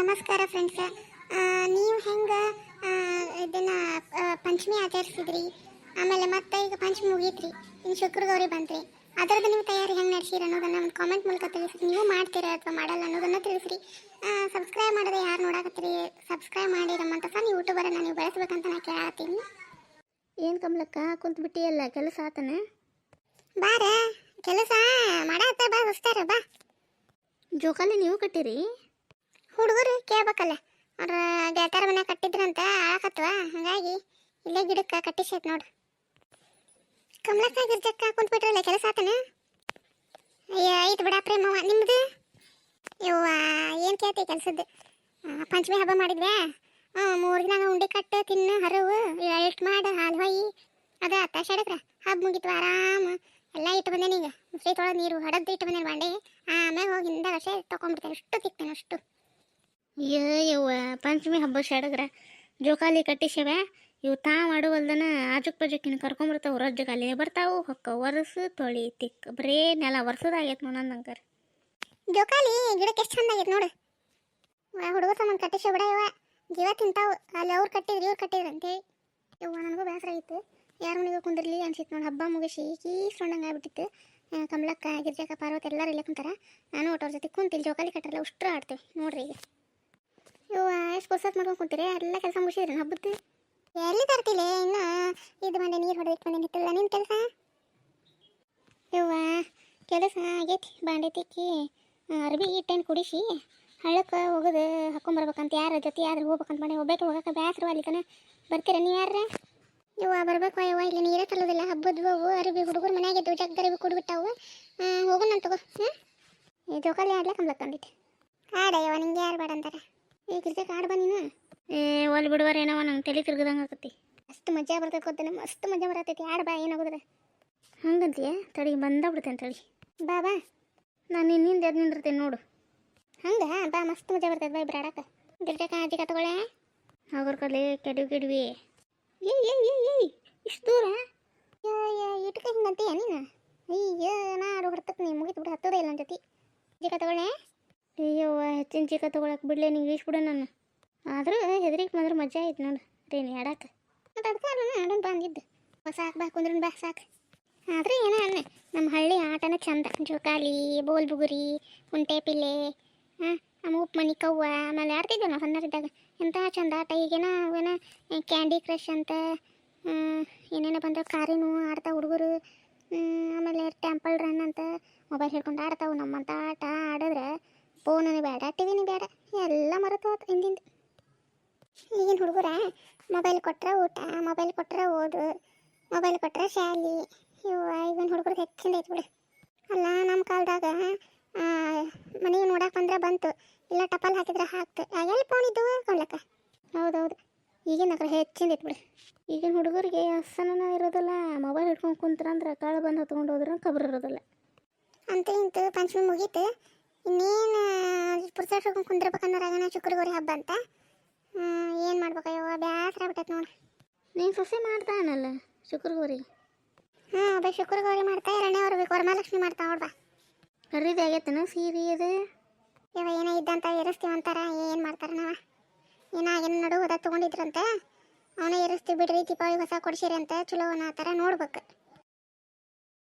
ನಮಸ್ಕಾರ ಫ್ರೆಂಡ್ಸ್ ನೀವು ಹೆಂಗೆ ಇದನ್ನು ಪಂಚಮಿ ಆಚರಿಸಿದ್ರಿ? ಆಮೇಲೆ ಮತ್ತೆ ಈಗ ಪಂಚಮಿ ಮುಗೀತ್ರಿ. ಇನ್ನು ಶುಕ್ರ ಗೌರಿ ಬಂತ್ರಿ. ಅದರದ್ದು ನೀವು ತಯಾರಿ ಹೆಂಗೆ ನಡೆಸಿರಿ ಅನ್ನೋದನ್ನು ಒಂದು ಕಾಮೆಂಟ್ ಮೂಲಕ ತಿಳಿಸ್ರಿ ನೀವು ಮಾಡ್ತೀರಾ ಅಥವಾ ಮಾಡಲ್ಲ ಅನ್ನೋದನ್ನು ತಿಳಿಸ್ರಿ. ಸಬ್ಸ್ಕ್ರೈಬ್ ಮಾಡಿದ್ರೆ ಯಾರು ನೋಡಕತ್ತೀರಿ ಸಬ್ಸ್ಕ್ರೈಬ್ ಮಾಡಿ ನಮ್ಮಂತ ನೀವು ಯೂಟ್ಯೂಬರನ್ನು ನೀವು ಬೆಳೆಸ್ಬೇಕಂತ ನಾನು ಕೇಳತ್ತೀನಿ ಏನು ಕಮಲಕ್ಕ ಕುಂತ್ಬಿಟ್ಟಿಯಲ್ಲ ಕೆಲಸ ಆತನ? ಬಾರ ಕೆಲಸ ಮಾಡತ್ತ ಬಾ ಹೊಸ್ತಾರ ಬಾ. ಜೋಕಾಲಿ ನೀವು ಕಟ್ಟಿರಿ? ಹುಡುಗರು ಕೇಳ್ಬೇಕಲ್ಲ. ಅವ್ರ ಗೆಳತಾರ ಮನೆ ಕಟ್ಟಿದ್ರಂತ ಆಳಕತ್ವ? ಹಂಗಾಗಿ ಇಲ್ಲೇ ಗಿಡಕ್ಕೆ ಕಟ್ಟಿಸೈತ್ ನೋಡು. ಕಮಲಕ್ಕ ಗಿರ್ಜಕ್ಕ ಕುಂತ್ಬಿಟ್ರಲ್ಲ ಕೆಲಸ ಆತನ? ಅಯ್ಯ ಐತ್ ಬಿಡ ಪ್ರೇಮವ್ವ ನಿಮ್ದು? ಯವ್ವ, ಏನು ಕೇಳ್ತಿ ಕೆಲ್ಸದ್ದು? ಪಂಚಮಿ ಹಬ್ಬ ಮಾಡಿದ್ವ್ಯಾ? ಹ್ಞೂ ಮೂರು ದಿನ ಉಂಡೆ ಕಟ್ಟು, ತಿನ್ನು, ಹರವು ಎಷ್ಟು ಮಾಡು, ಹಾಲು ಹೊಯ್ಯಿ ಅದ ಅತ್ತ ಶಡಕ್ರ ಹಬ್ಬ ಮುಗಿತು, ಆರಾಮ. ಎಲ್ಲ ಇಟ್ಟು ಬಂದೇನೆ ಈಗ? ಫ್ರೀ ನೀರು, ಹಡದ್ದು ಇಟ್ಟು ಬಂದೇನೆ ಬಾಂಡೆ? ಆಮೇಲೆ ಹೋಗಿ ಹಿಂದೆ ಅಷ್ಟೇ ತೊಗೊಂಡ್ಬಿಡ್ತೇನೆ ಅಷ್ಟು ತಿಕ್ತೇನೆ ಅಷ್ಟು. ಯವ್ವ, ಪಂಚಮಿ ಹಬ್ಬ ಸಡಗ್ರ ಜೋಕಾಲಿ ಕಟ್ಟಿಸೇವ ಇವು ತಾ ಮಾಡುವಲ್ದನ ಆಜುಕ್ ಪಜುಕಿನ ಕರ್ಕೊಂಬರ್ತಾವ ರಜ್ಜಗಾಲಿ ಬರ್ತಾವು. ಹೊಕ್ಕ ಒರಸು ತೊಳಿ ತಿಕ್, ಬರೇ ನೆಲ ಒರ್ಸದಾಗೈತೆ ನೋಡ ನಂಗರ ಜೋಕಾಲಿ ಗಿಡಕ್ಕೆ ಎಷ್ಟು ಚಂದ ಆಗೈತೆ ನೋಡು. ಹುಡುಗರು ಸಾಮಾನು ಕಟ್ಟಿಸಿ ಬಿಡ ಇವ ಜೀವ ತಿಂತಾವು, ಅಲ್ಲಿ ಅವ್ರು ಕಟ್ಟಿದ್ರಿ, ಇವ್ರು ಕಟ್ಟಿದ್ರು ಅಂತೇಳಿ. ನನಗೂ ಬೇಸರ ಆಗಿತ್ತು ಯಾರು ಮನೆಗೂ ಕುಂದಿರ್ಲಿ ಅನ್ಸಿತ್ತು ನೋಡಿ. ಹಬ್ಬ ಮುಗಿಸಿ ಕೀಸ್ಕೊಂಡಂಗೆ ಆಗ್ಬಿಟ್ಟಿತ್ತು. ಕಮಲಕ್ಕ, ಗಿರ್ಜಕ್ಕ, ಪಾರ್ವತಿ ಎಲ್ಲರೂ ಇಲ್ಲೇ ಕುಂತಾರ. ನಾನು ಒಟ್ಟವ್ರ ಜೊತೆ ಕುಂತಿಲ್ಲ ಜೋಕಾಲಿ ಕಟ್ಟರಲ್ಲ ಉಷ್ಟ್ರ ಆಡ್ತೇವೆ. ನೋಡ್ರಿ ಈಗ. ಇವ ಎಷ್ಟು ಪುಸ್ತಕ ಮಾಡ್ಕೊಂಡು ಕುಂತೀರಿ? ಎಲ್ಲ ಕೆಲಸ ಮುಗಿಸಿದ್ರಿ ಹಬ್ಬದ್ದು ಎಲ್ಲಿ ತರ್ತಿಲ್ಲ ಇನ್ನು ಇದು ಬಂದೆ ನೀರು ಹೊಡೆದಿಟ್ಟು ಬಂದೆ ನಿಂತಿಲ್ಲ. ನಿನ್ನ ಕೆಲಸ? ಯವ್ವ ಕೆಲಸ ಆಗೈತಿ ಬಾಂಡೆ ತಿಕ್ಕಿ ಅರ್ಬಿ ಹಿಟ್ಟೇನು ಕುಡಿಸಿ ಹಳ್ಳಕ್ಕೆ ಹೋಗೋದು ಹಾಕೊಂಬರ್ಬೇಕಂತ ಯಾರ ಜೊತೆ ಯಾರು ಹೋಗ್ಬೇಕಂತ ಮಾಡಿ ಒಬ್ಬಕ್ಕೆ ಹೋಗಕ್ಕೆ ಬೇಸರ ಅಲ್ಲಿಕನ ಬರ್ತೀರ ನೀವು ಯಾರ ಇವ ಬರ್ಬೇಕು ಅಯ್ಯವ ಇಲ್ಲಿ ನೀರೇ ತಲ್ಲೋದಿಲ್ಲ ಹಬ್ಬದ್ವು ಅವು ಅರಬಿ ಹುಡುಗರು ಮನ್ಯಾಗಿದ್ದು ಜಗ್ಗ ಅರಿಬಿ ಕುಡ್ಬಿಟ್ಟಾವು. ಹೋಗೋಣ ತಗೋ ಹ್ಞೂ ಜೋಕಾಲಿ ಆಡ್ಲಕ್ಕೆ ಕಂಬ್ಲಕ್ ತಂದಿತ್ತು ಆಡ ಯವ್ವ ನಿಂಗೆ ಯಾರು ಬೇಡ ಅಂತಾರೆ? ಈ ಕ್ರಿಕೆಟ್ ಆಡ್ ಬಾ ನೀನು. ಏ ಒಲ್ ಬಿಡುವರ ಏನವ ನಂಗೆ ತಲೆ ತಿರ್ಗದಂಗೆ ಆಕತಿ. ಅಷ್ಟು ಮಜಾ ಬರ್ತೈತೆ ಗೊತ್ತೇನೆ ಮಸ್ತ್ ಮಜಾ ಬರತೈತಿ. ಆಡ್ ಬಾ ಏನಾಗೋದ್ರೆ. ಹಂಗಂತೀಯ ತಡಿ ಬಂದ ಬಿಡ್ತೇನೆ ತಡಿ ಬಾ ಬಾ. ನಾನು ನಿನ್ನಿಂದ ಎದ್ದು ನಿಂದಿರ್ತೇನೆ ನೋಡು. ಹಂಗ? ಬಾ ಮಸ್ತ್ ಮಜಾ ಬರ್ತೈತೆ ಬಾ ಇಬ್ರು ಆಡಕ ಗಿರ್ಜಕ್ಕ ಅಜ್ಜಿಗ ತಗೊಳ್ಳೆ ಅವ್ರ ಕಲೆ ಕೆಡವಿ ಕೆಡವಿ. ಏ ಏ ಏಯ್ ಏಯ್ ಇಷ್ಟು ದೂರ? ಇಟ್ಕ ಹಿಂಗಂತೀಯ ನೀನು? ಅಯ್ಯೋ ನಾ ಆಡು ಹೊಡ್ತಕ್ಕೆ ನೀ ಮುಗಿತು ಬಿಡು ಹತ್ತೋದೇ ಇಲ್ಲ ನನ್ನ ಜೊತೆ. ಅಜ್ಜಿಗ ತಗೊಳ್ಳೆ ಅಯ್ಯವ್ವ ಹೆಚ್ಚಿನ ಚಿಕ್ಕ ತೊಗೊಳಕ್ಕೆ ಬಿಡ್ಲೆ ನಿಂಗೆ ಇಷ್ಟು ಬಿಡ ನಾನು ಆದರೂ ಹೆದರಿಕೆ ಬಂದ್ರೆ ಮಜಾ ಆಯ್ತು ನೋಡು. ರೀನಿ ಆಡಕ್ಕೆ ಮತ್ತು ಅದಕ್ಕೆ ಆಡೋಣ ಬಂದಿದ್ದು ಸಾಕು, ಬಾ, ಕುಂದ್ರನ್ ಬಾ, ಸಾಕು. ಆದ್ರೆ ಏನ ಅನ್ನ ನಮ್ಮ ಹಳ್ಳಿ ಆಟನ ಚಂದ. ಜೋಕಾಲಿ, ಬೋಲ್ ಬುಗುರಿ, ಕುಂಟೆ ಪಿಲ್ಲೆ ಹಾಂ ಉಪ್ಪು ಮನಿ ಕವ್ವ, ಆಮೇಲೆ ಆಡ್ತಿದ್ದೆ ನಾವು ಸಣ್ಣರಿದ್ದಾಗ ಎಂಥ ಚಂದ ಆಟ. ಈಗೇನೋ ಅವೇನ ಕ್ಯಾಂಡಿ ಕ್ರಶ್ ಅಂತ ಏನೇನೋ ಬಂದ್ರೆ ಕಾರಿನೂ ಆಡ್ತಾವ ಹುಡುಗರು. ಆಮೇಲೆ ಟೆಂಪಲ್ ರನ್ ಅಂತ ಮೊಬೈಲ್ ಹಿಡ್ಕೊಂಡು ಆಡ್ತಾವೆ. ನಮ್ಮಂಥ ಆಟ ಆಡಿದ್ರೆ ಫೋನೂ ಬೇಡ, ಟಿವಿನೂ ಬೇಡ, ಎಲ್ಲ ಮರೆತು ಹೋತು ಹಿಂದಿಂದ. ಈಗಿನ ಹುಡುಗರ ಮೊಬೈಲ್ ಕೊಟ್ಟರೆ ಊಟ ಮೊಬೈಲ್ ಕೊಟ್ಟರೆ ಓದು ಮೊಬೈಲ್ ಕೊಟ್ಟರೆ ಶಾಲಿ. ಇವ ಈಗಿನ ಹುಡುಗರಿಗೆ ಹೆಚ್ಚಿಂದ ಐತೆ ಬಿಡು. ಅಲ್ಲ ನಮ್ಮ ಕಾಲದಾಗ ಮನೆಗೆ ನೋಡಕ್ಕೆ ಬಂದ್ರೆ ಬಂತು, ಇಲ್ಲ ಟಪಲ್ ಹಾಕಿದ್ರೆ ಹಾಕ್ತು. ಎಲ್ಲಿ ಫೋನ್ ಇದ್ದು ಕೊಡ್ಲಕ್ಕ ಹೌದೌದು, ಈಗಿನ ಅದ್ರ ಹೆಚ್ಚಿಂದ ಐತೆ ಬಿಡು. ಈಗಿನ ಹುಡುಗರಿಗೆ ಹಸನ ಇರೋದಿಲ್ಲ ಮೊಬೈಲ್ ಹಿಡ್ಕೊಂಡು ಕುಂತ್ರಂದ್ರೆ ಕಾಳು ಬಂದು ಹೊತ್ಕೊಂಡು ಹೋದ್ರೆ ಕಬ್ರು ಇರೋದಿಲ್ಲ. ಅಂತ ಇಂತು ಪಂಚಮಿ ಮುಗೀತು. ಇನ್ನೇನು ಪುರ್ಸ ಕುಂದಿರ್ಬೇಕಂದ್ರೆ ಕುಂದಿರ್ಬೇಕನ್ನೋರಾಗನ ಶುಕ್ರಗೌರಿ ಹಬ್ಬ ಅಂತ. ಏನು ಮಾಡ್ಬೇಕಯ್ಯೋ ಬ್ಯಾಸರ ಆಗ್ಬಿಟ್ಟೈತೆ ನೋಡಿ. ನೀನು ಸೊಸೆ ಮಾಡ್ತಾನಲ್ಲ ಶುಕ್ರಗೌರಿ? ಹಾಂ ಒಬ್ಬ ಶುಕ್ರಗೌರಿ ಮಾಡ್ತಾ ಎರಡನೇ ಅವ್ರು ವರಮಹಾಲಕ್ಷ್ಮಿ ಮಾಡ್ತಾ ನೋಡ್ಬಾ ಖರೀದಿ ಆಗೈತನ ಸೀರೆ ಅದು? ಇವ ಏನೋ ಇದ್ದಂತ ಏರಿಸ್ತೀವಿ ಅಂತಾರ ಏನು ಮಾಡ್ತಾರ ನಾವ? ಏನಾಗೇನು ನಡು ಹೋದ ತೊಗೊಂಡಿದ್ರಂತೆ ಅವನೇ ಏರಿಸ್ತೀವಿ ಬಿಡ್ರಿ ದೀಪಾವಳಿ ಹೊಸ ಕೊಡ್ಸಿರಿ ಅಂತ ಚಲೋ ಅನ್ನೋ ಥರ ನೋಡ್ಬೇಕು.